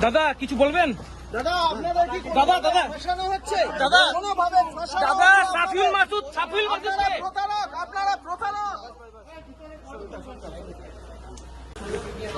দাদা কিছু বলবেন দাদা আপনারা কি দাদা, দাদা। ফাঁসানো হচ্ছে দাদা। দাদা সাফিউল মাসুদ সাফিউল মাসুদ আপনারা প্রতারক আপনারা প্রতারক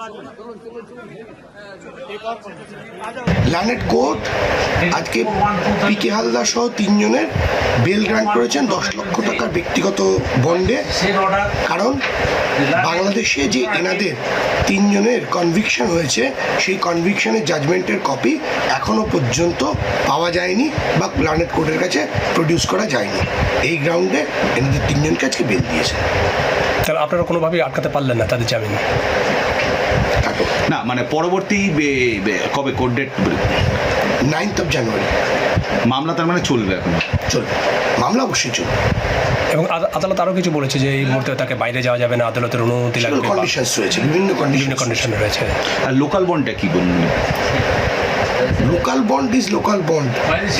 কি লানেট কোর্ট আজকে পিকে হালদার সহ তিনজনের বেল গ্রান্ট করেছেন দশ লক্ষ টাকার ব্যক্তিগত বন্ডে। কারণ বাংলাদেশে যে এনাদের তিনজনের কনভিকশন হয়েছে, সেই কনভিকশনের জাজমেন্টের কপি এখনও পর্যন্ত পাওয়া যায়নি বা লানেট কোর্টের কাছে প্রডিউস করা যায়নি। এই গ্রাউন্ডে এনাদের তিনজনকে আজকে বেল দিয়েছে। তাহলে আপনারা কোনোভাবেই আটকাতে পারলেন না, তাদের জামিন। না মানে পরবর্তী কবে court date? Ninth of January মামলা তার মানে চলবে এখন। চলবে। মামলা অবশ্যই চলবে। এবং আদালত আরও কিছু বলেছে যে এই মুহূর্তে তাকে বাইরে যাওয়া যাবে না আদালতের অনুমতি লাগবে কন্ডিশনস রয়েছে বিভিন্ন কন্ডিশন কন্ডিশন রয়েছে। আর লোকাল বন্ডটা কি বলুন? Local bond is local bond.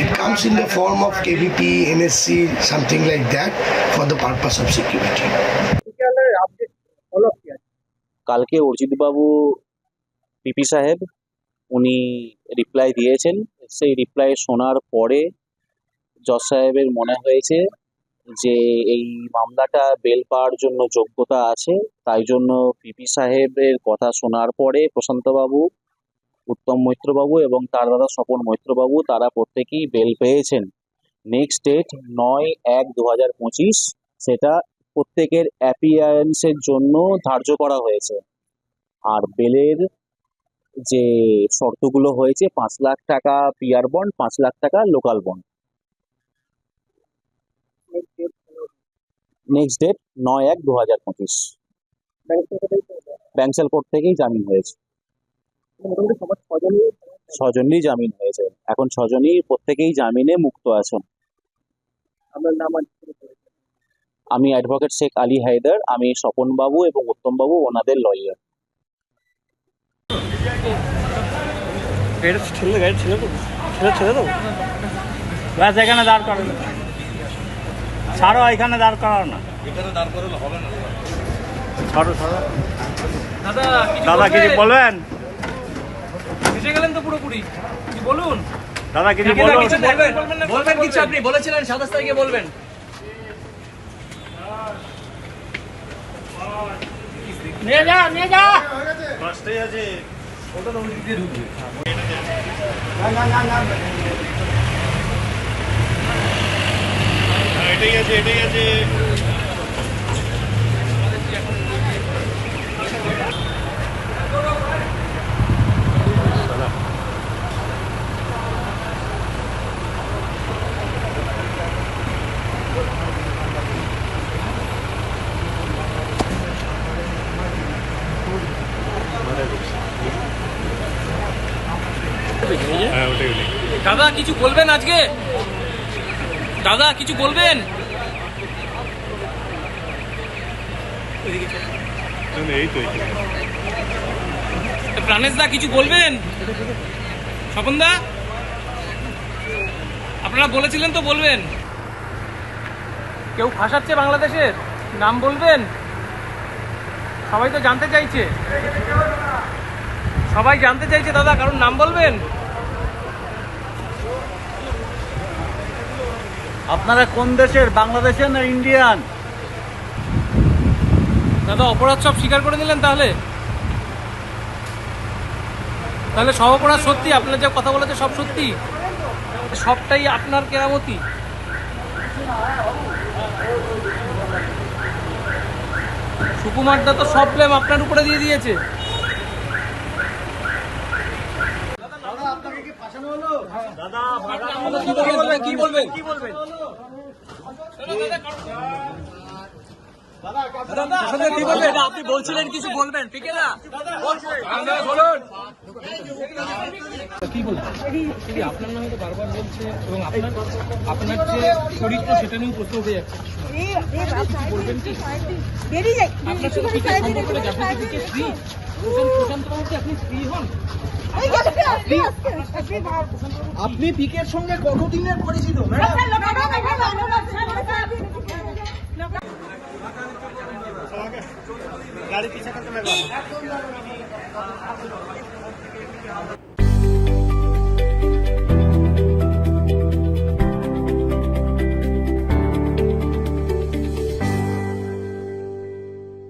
It comes in the form of KVP, NSC, something like that for the purpose of security. কালকে অর্জিতবাবু পিপি সাহেব, উনি রিপ্লাই দিয়েছেন। সেই রিপ্লাই শোনার পরে জজ সাহেবের মনে হয়েছে যে, এই মামলাটা বেল পাওয়ার জন্য যোগ্যতা আছে। তাই জন্য পিপি সাহেবের কথা শোনার পরে প্রশান্তবাবু, উত্তম মৈত্রবাবু এবং তার দাদা স্বপন মৈত্রবাবু, তারা প্রত্যেকেই বেল পেয়েছেন। নেক্সট ডেট নয় এক দু হাজার পঁচিশ, সেটা প্রত্যেকের অ্যাপিয়ারেন্সের জন্য ধার্য করা হয়েছে। আর বেলের যে শর্তগুলো হয়েছে, পাঁচ লাখ টাকা পিয়ার বন্ড পাঁচ লাখ টাকা লোকাল বন্ড নেক্সট ডেট নয় এক দু হাজার পঁচিশ। ব্যাংসেল কোর্ট থেকেই জামিন হয়েছে। ছজনই জামিন হয়েছে। এখন ছজনই প্রত্যেকেই জামিনে মুক্ত আছেন। আমি অ্যাডভোকেট শেখ আলী হায়দার, আমি স্বপন বাবু এবং উত্তম বাবু ওনাদের লয়ার এটা ছেলে গাড়ি ছেলে ছেলে তো? ব্যাস এখানে দাঁড় করো ছাড়ো এখানে দাঁড় করাও না। এখানে দাঁড় করালে হবে না ছাড়ো ছাড়ো। দাদা কিছু বলবেন? গেলেন তো পুরোপুরি। কি বলুন? দাদা কিছু বলবেন কিছু বলবেন? বলবেন কিছু আপনি? বলেছিলেন সাতাশ তারিখে বলবেন। নিয়ে যা নিয়ে যা। ফার্স্টেই আছে এটাই আছে এটাই আছে হ্যাঁ ওটাই ওটাই। দাদা কিছু বলবেন আজকে? দাদা কিছু বলবেন? এই তো প্রাণেশ দা কিছু বলবেন? স্বপন দা? আপনারা বলেছিলেন তো বলবেন। কেউ ফাঁসাচ্ছে বাংলাদেশের? নাম বলবেন? সবাই তো জানতে চাইছে। সবাই জানতে চাইছে দাদা কারণ নাম বলবেন? আপনারা কোন দেশের? বাংলাদেশের না ইন্ডিয়ান? দাদা, অপরাধ সব স্বীকার করে নিলেন তাহলে? তাহলে সব অপরাধ সত্যি? আপনার যা কথা বলেছে সব সত্যি? সবটাই আপনার কেরামতি। সুকুমার দা তো সব ব্লেম আপনার উপরে দিয়ে দিয়েছে। কি বলবেন কি বলবেন কি বলবেন আপনি বলছিলেন কিছু বলবেন পিকে না আপনার নামে তো বারবার বলছে এবং আপনার আপনার যে চরিত্র সেটা নিয়েও প্রশ্ন উঠে যাচ্ছে বেরিয়ে যাই আপনার সাথে সম্পর্কটা কি? আপনি পিকের সঙ্গে কতদিনের পরিচিত গাড়ি পিছিয়ে